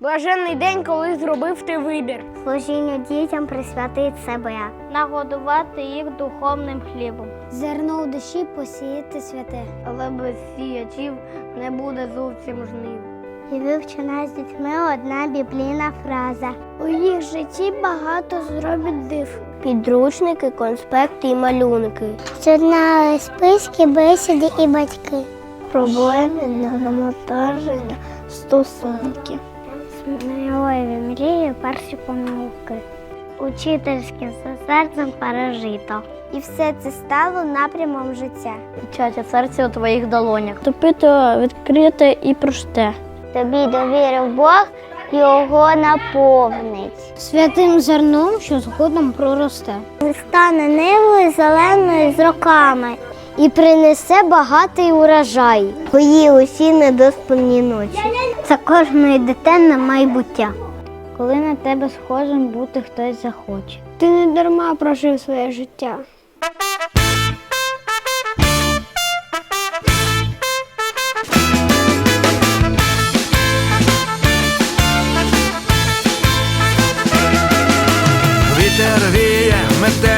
Блаженний день, коли зробив ти вибір. Служінню дітям присвятить себе. нагодувати їх духовним хлібом. Зерно у душі посіяти святе. Але без сіячів не буде зовсім жнив. І вивчена з дітьми одна біблійна фраза. У їх житті багато зробить див. Підручники, конспекти і малюнки. Журнали, списки, бесіди і батьки. Проблеми для навантаження стосунків. Сміливі мрії, перші помилки. Учительським за серцем пережито. І все це стало напрямом життя. Чатя серце у твоїх долонях. Топито відкрите і просте. Тобі довірив Бог, його наповнить. Святим зерном, що згодом проросте. Стане нивою зеленою з роками і принесе багатий урожай. Твої усі недоспані ночі. Це кожної дитини майбуття. Коли на тебе схожим бути хтось захоче. Ти не дарма прожив своє життя. Вітер віє, мете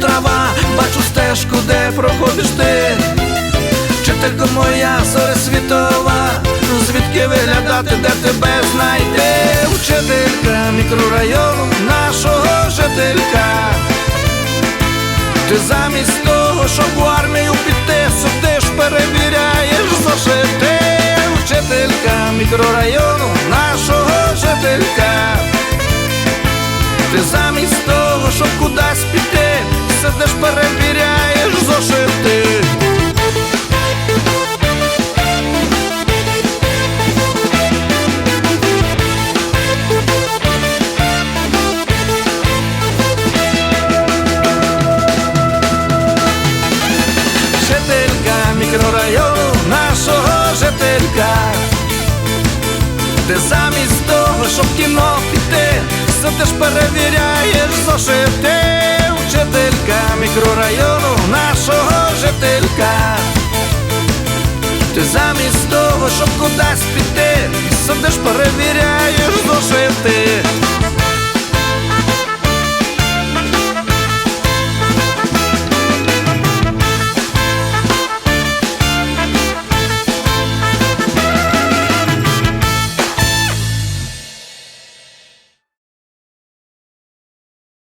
трава, бачу стежку, де проходиш ти. Вчителька моя зоря світова, ну звідки виглядати, де тебе знайти? Вчителька мікрорайону нашого жителька. Ти замість того, щоб в армію піти, сидиш, перевіряєш зошити. Вчителька мікрорайону нашого жителька. Ти замість того, щоб кудись піти, сидиш, перевіряєш зошити. Жителька мікрорайону нашого жителька. Ти замість того, щоб кіно піти, все сидиш, перевіряєш зошити. Вчителька мікрорайону нашого жителька. Ти замість того, щоб кудись піти, сидиш, перевіряєш зошити.